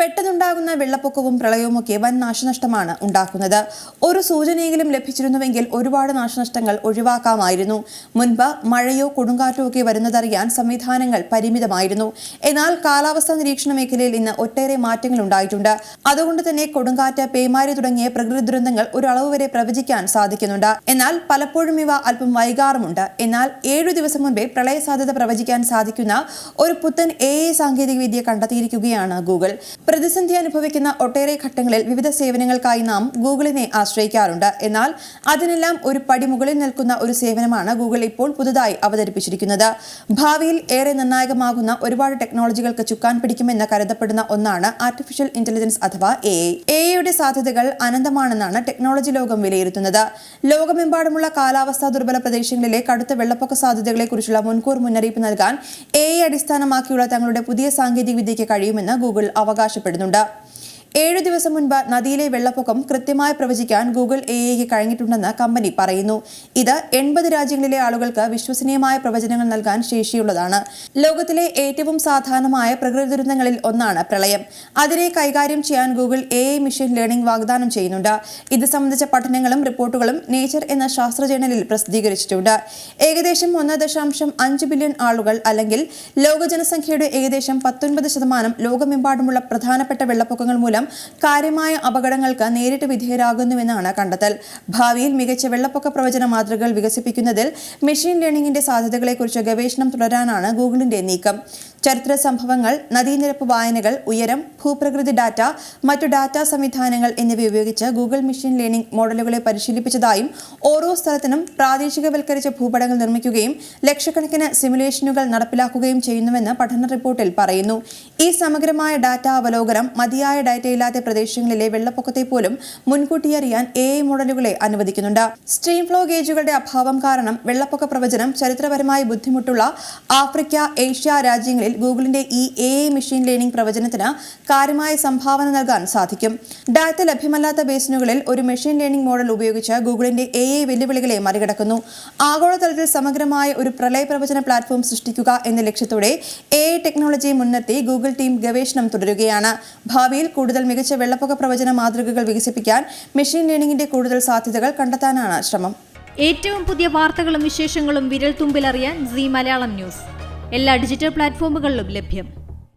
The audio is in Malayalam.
പെട്ടെന്നുണ്ടാകുന്ന വെള്ളപ്പൊക്കവും പ്രളയവുമൊക്കെ വൻ നാശനഷ്ടമാണ് ഉണ്ടാക്കുന്നത്. ഒരു സൂചനയെങ്കിലും ലഭിച്ചിരുന്നുവെങ്കിൽ ഒരുപാട് നാശനഷ്ടങ്ങൾ ഒഴിവാക്കാമായിരുന്നു. മുൻപ് മഴയോ കൊടുങ്കാറ്റോ ഒക്കെ വരുന്നതറിയാൻ സംവിധാനങ്ങൾ പരിമിതമായിരുന്നു. എന്നാൽ കാലാവസ്ഥാ നിരീക്ഷണ മേഖലയിൽ ഇന്ന് ഒട്ടേറെ മാറ്റങ്ങൾ ഉണ്ടായിട്ടുണ്ട്. അതുകൊണ്ട് തന്നെ കൊടുങ്കാറ്റ് പേമാരി തുടങ്ങിയ പ്രകൃതി ദുരന്തങ്ങൾ ഒരളവ് വരെ പ്രവചിക്കാൻ സാധിക്കുന്നുണ്ട്. എന്നാൽ പലപ്പോഴും ഇവ അല്പം വൈകാറുമുണ്ട്. എന്നാൽ ഏഴു ദിവസം മുൻപേ പ്രളയ സാധ്യത പ്രവചിക്കാൻ സാധിക്കുന്ന ഒരു പുത്തൻ എ സാങ്കേതിക സാങ്കേതികവിദ്യ കണ്ടെത്തിയിരിക്കുകയാണ് ഗൂഗിൾ. പ്രതിസന്ധി അനുഭവിക്കുന്ന ഒട്ടേറെ ഘട്ടങ്ങളിൽ വിവിധ സേവനങ്ങൾക്കായി നാം ഗൂഗിളിനെ ആശ്രയിക്കാറുണ്ട്. എന്നാൽ അതിനെല്ലാം ഒരു പടി മുകളിൽ നിൽക്കുന്ന ഒരു സേവനമാണ് ഗൂഗിൾ ഇപ്പോൾ പുതുതായി അവതരിപ്പിച്ചിരിക്കുന്നത്. ഭാവിയിൽ ഏറെ നിർണായകമാകുന്ന ഒരുപാട് ടെക്നോളജികൾക്ക് ചുക്കാൻ പിടിക്കുമെന്ന് കരുതപ്പെടുന്ന ഒന്നാണ് ആർട്ടിഫിഷ്യൽ ഇന്റലിജൻസ് അഥവാ എ എ ഐയുടെ സാധ്യതകൾ അനന്തമാണെന്നാണ് ടെക്നോളജി ലോകം വിലയിരുത്തുന്നത്. ലോകമെമ്പാടുമുള്ള കാലാവസ്ഥാ ദുർബല പ്രദേശങ്ങളിലെ കടുത്ത വെള്ളപ്പൊക്ക സാധ്യതകളെക്കുറിച്ചുള്ള മുൻകൂർ മുന്നറിയിപ്പ് നൽകാൻ എ അടിസ്ഥാനമാക്കിയുള്ള തങ്ങളുടെ പുതിയ സാങ്കേതിക വിദ്യയ്ക്ക് കഴിയുമെന്ന് ഗൂഗിൾ അവകാശപ്പെടുന്നുണ്ട് ഏഴു ദിവസം മുൻപ് നദിയിലെ വെള്ളപ്പൊക്കം കൃത്യമായി പ്രവചിക്കാൻ ഗൂഗിൾ എ ഐക്ക് കഴിഞ്ഞിട്ടുണ്ടെന്ന് കമ്പനി പറയുന്നു. ഇത് എൺപത് രാജ്യങ്ങളിലെ ആളുകൾക്ക് വിശ്വസനീയമായ പ്രവചനങ്ങൾ നൽകാൻ ശേഷിയുള്ളതാണ്. ലോകത്തിലെ ഏറ്റവും സാധാരണമായ പ്രകൃതി ദുരന്തങ്ങളിൽ ഒന്നാണ് പ്രളയം. അതിനെ കൈകാര്യം ചെയ്യാൻ Google A I machine learning വാഗ്ദാനം ചെയ്യുന്നുണ്ട്. ഇത് സംബന്ധിച്ച പഠനങ്ങളും റിപ്പോർട്ടുകളും നേച്ചർ എന്ന ശാസ്ത്ര ജേണലിൽ പ്രസിദ്ധീകരിച്ചിട്ടുണ്ട്. ഏകദേശം ഒന്ന് ദശാംശം അഞ്ച് ബില്യൺ ആളുകൾ അല്ലെങ്കിൽ ലോക ജനസംഖ്യയുടെ ഏകദേശം പത്തൊൻപത് ശതമാനം ലോകമെമ്പാടുമുള്ള പ്രധാനപ്പെട്ട വെള്ളപ്പൊക്കങ്ങൾ മൂലം കാര്യമായ അപകടങ്ങൾക്ക് നേരിട്ട് വിധേയരാകുന്നുവെന്നാണ് കണ്ടെത്തൽ. ഭാവിയിൽ മികച്ച വെള്ളപ്പൊക്ക പ്രവചന മാതൃകകൾ വികസിപ്പിക്കുന്നതിൽ മെഷീൻ ലേണിംഗിന്റെ സാധ്യതകളെക്കുറിച്ച് ഗവേഷണം തുടരാനാണ് ഗൂഗിളിന്റെ നീക്കം. ചരിത്ര സംഭവങ്ങൾ നദീനിരപ്പ് വായനകൾ ഉയരം ഭൂപ്രകൃതി ഡാറ്റ മറ്റു ഡാറ്റാ സംവിധാനങ്ങൾ എന്നിവ ഉപയോഗിച്ച് ഗൂഗിൾ മെഷീൻ ലേണിംഗ് മോഡലുകളെ പരിശീലിപ്പിച്ചതായും ഓരോ സ്ഥലത്തിനും പ്രാദേശികവൽക്കരിച്ച ഭൂപടങ്ങൾ നിർമ്മിക്കുകയും ലക്ഷക്കണക്കിന് സിമുലേഷനുകൾ നടപ്പിലാക്കുകയും ചെയ്യുന്നുവെന്ന് പഠന റിപ്പോർട്ടിൽ പറയുന്നു. ഈ സമഗ്രമായ ഡാറ്റ അവലോകനം മതിയായ ഡാറ്റയില്ലാത്ത പ്രദേശങ്ങളിലെ വെള്ളപ്പൊക്കത്തെ പോലും മുൻകൂട്ടി അറിയാൻ എ ഐ മോഡലുകളെ അനുവദിക്കുന്നുണ്ട്. സ്ട്രീം ഫ്ലോ ഗേജുകളുടെ അഭാവം കാരണം വെള്ളപ്പൊക്ക പ്രവചനം ചരിത്രപരമായി ബുദ്ധിമുട്ടുള്ള ആഫ്രിക്ക ഏഷ്യ രാജ്യങ്ങളിൽ ഗൂഗിളിന്റെ ഈ എ ഐ മെഷീൻ ലേണിംഗ് പ്രവചനത്തിന് കാര്യമായ സംഭാവന നൽകാൻ സാധിക്കും. ഡാറ്റ ലഭ്യമല്ലാത്ത ബേസിനുകളിൽ ഒരു മെഷീൻ ലേണിംഗ് മോഡൽ ഉപയോഗിച്ച് ഗൂഗിളിന്റെ എ ഐ വെല്ലുവിളികളെ മറികടക്കുന്നു. ആഗോളതലത്തിൽ സമഗ്രമായ ഒരു പ്രളയ പ്രവചന പ്ലാറ്റ്ഫോം സൃഷ്ടിക്കുക എന്ന ലക്ഷ്യത്തോടെ എ ഐ ടെക്നോളജി മുൻനിർത്തി ഗൂഗിൾ ടീം ഗവേഷണം തുടരുകയാണ്. ഭാവിയിൽ മികച്ച വെള്ളപ്പൊക്ക പ്രവചന മാതൃകകൾ വികസിപ്പിക്കാൻ മെഷീൻ ലേണിംഗിന്റെ കൂടുതൽ സാധ്യതകൾ കണ്ടെത്താനാണ് ശ്രമം. ഏറ്റവും പുതിയ വാർത്തകളും വിശേഷങ്ങളും വിരൽ തുമ്പിലറിയാൻ സി മലയാളം ന്യൂസ്. എല്ലാ ഡിജിറ്റൽ പ്ലാറ്റ്ഫോമുകളിലും ലഭ്യം.